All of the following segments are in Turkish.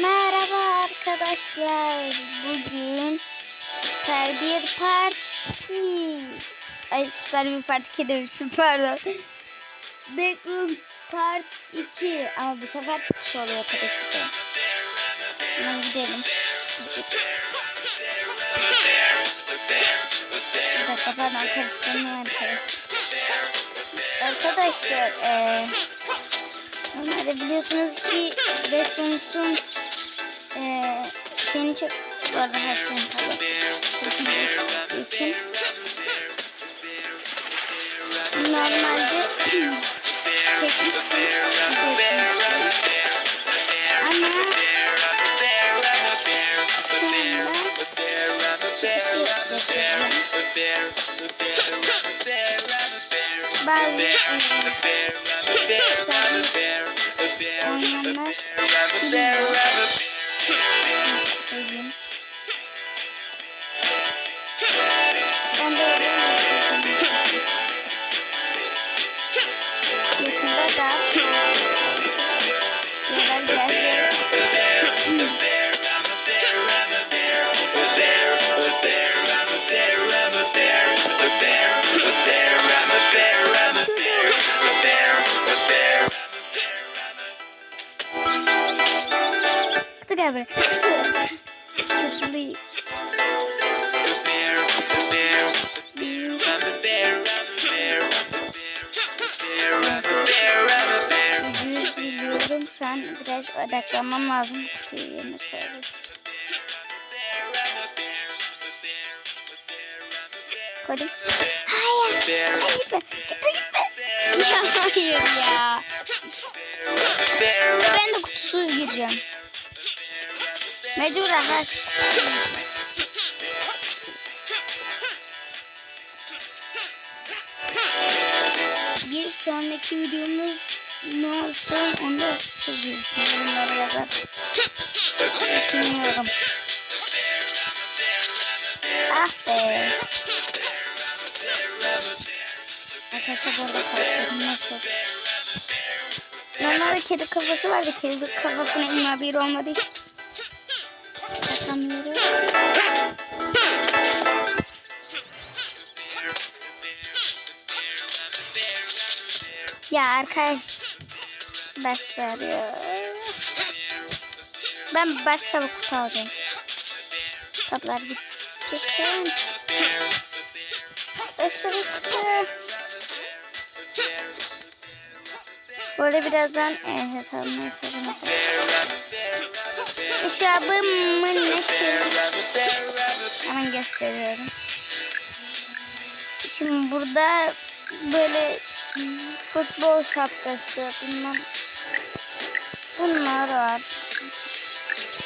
Merhaba arkadaşlar. Bugün Süper bir parti. Ay Süper bir parti ki demişim pardon. Backrooms Part 2. Ama bu sefer çıkış oluyor tabii ki de. Hemen gidelim. Gidecek. Bir dakika pardon karıştırmayın arkadaşlar. Arkadaşlar eee Normalde biliyorsunuz ki Backrooms'un eee şeyini çek... Bu arada şeyin tabi. Sırfını değiştirdiği için. Normalde çekmiştim. Bazı oynayanlar bilmiyor. Diliyorum. Şu an biraz odaklanmam lazım bu kutuyu yerine koymak için. Koydum. Gitme. Ya hayır ya. Ben de kutusuz gireceğim. Mecbur şey. Bir sonraki videomuz ne olsun onu da siz bilirsiniz. Bunları yazar. Düşünüyorum. Ah be. Arkadaşlar bu arada kalktım. Nasıl? Normalde kedi kafası vardı. Kedi kafasına ima bir olmadığı için. Takamıyorum. Ya arkadaşlar ya. Ben başka bir kutu alacağım. Bir çıksın. Başka bir kutu. Bu arada birazdan e, hesabıma mesajım. Hesabımın neşi. Hemen gösteriyorum. Şimdi burada böyle futbol şapkası bilmem bunlar var.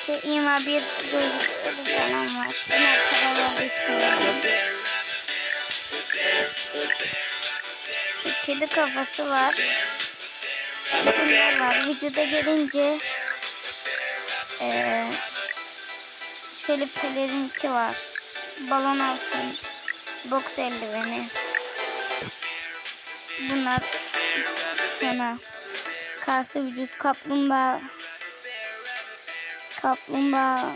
Şu ima bir gözlükleri falan var. Bunlar paraları çıkıyor. Şu kedi kafası var. Var. Vücuda gelince eee şöyle pelerinki var. Balon altın. Boks eldiveni. Bunlar sonra kası vücut kaplumbağa kaplumbağa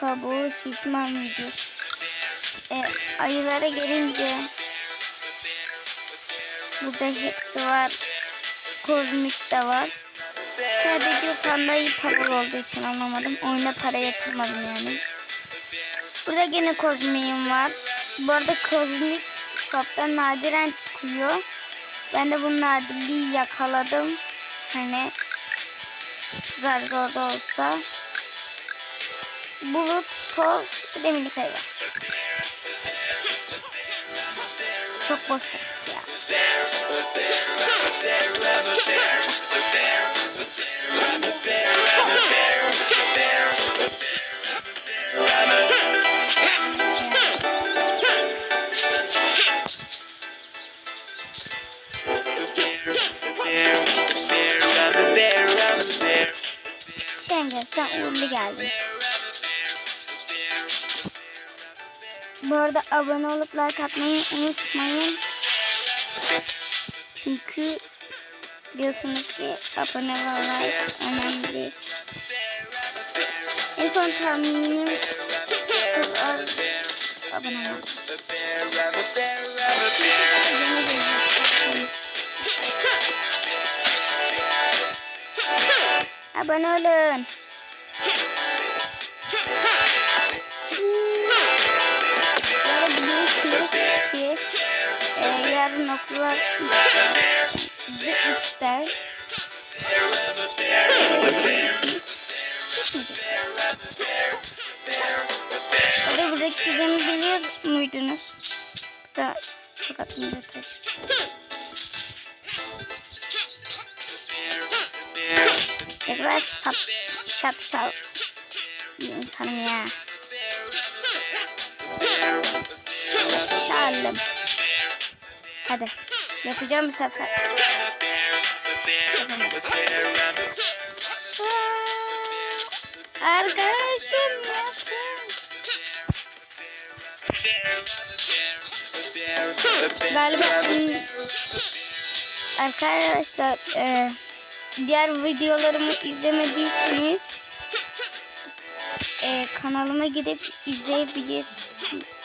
kabuğu şişman vücut. E, ayılara gelince burada hepsi var. Kozmik de var. Sadece pandayı paralı olduğu için anlamadım. Oyuna para yatırmadım yani. Burada gene kozmiğim var. Bu arada kozmik shop'ta nadiren çıkıyor. Ben de bu nadirliği yakaladım. Hani zar zor da olsa. Bulut, toz, bir de minik ayı var. Çok boş. Şengel sen uğurlu geldin. Bu arada abone olup like atmayı unutmayın. Çünkü biliyorsunuz ki abone like önemli. En son tahminim çok az abone gelecek. Abone olun. E, yarın okullar bizde 3 ders. Da buradaki gizemi biliyor muydunuz? Bu da çok aklımda taş. Kadar sap, şapşal bir ya. Şapşalım. Hadi yapacağım bu sefer. Arkadaşım. Galiba arkadaşlar e, diğer videolarımı izlemediyseniz e, kanalıma gidip izleyebilirsiniz.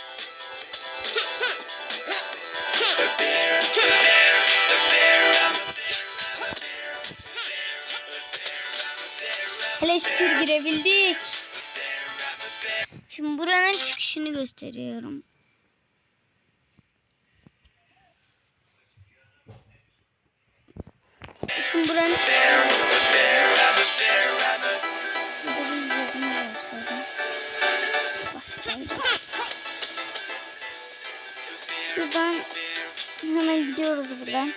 Hele girebildik. Şimdi buranın çıkışını gösteriyorum. Şimdi buranın. Burada bir yazımız var şöyle. Başlayalım. Şuradan hemen gidiyoruz buradan.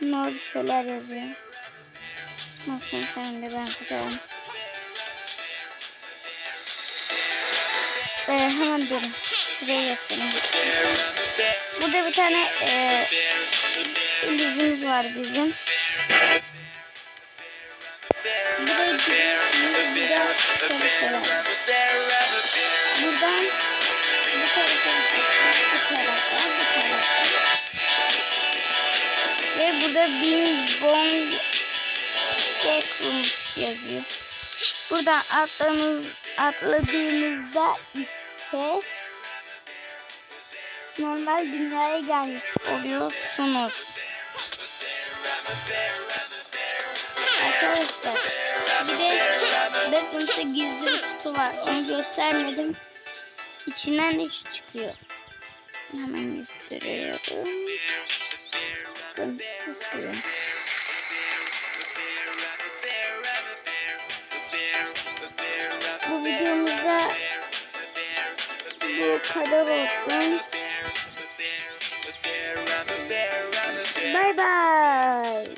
Mor bir şeyler yazıyor. Nasıl sen de ben koyalım. Ee, hemen durun. Şuraya göstereyim. Burada bir tane e, ilizimiz var bizim. Buradan. Ve burada Bing Bong Backrooms yazıyor. Buradan atladığınız, atladığınızda ise normal dünyaya gelmiş oluyorsunuz. Arkadaşlar bir de Backrooms'ta gizli bir kutu var. Onu göstermedim. İçinden de şu çıkıyor. Hemen gösteriyorum. Bakın çıkıyor. Bye bye.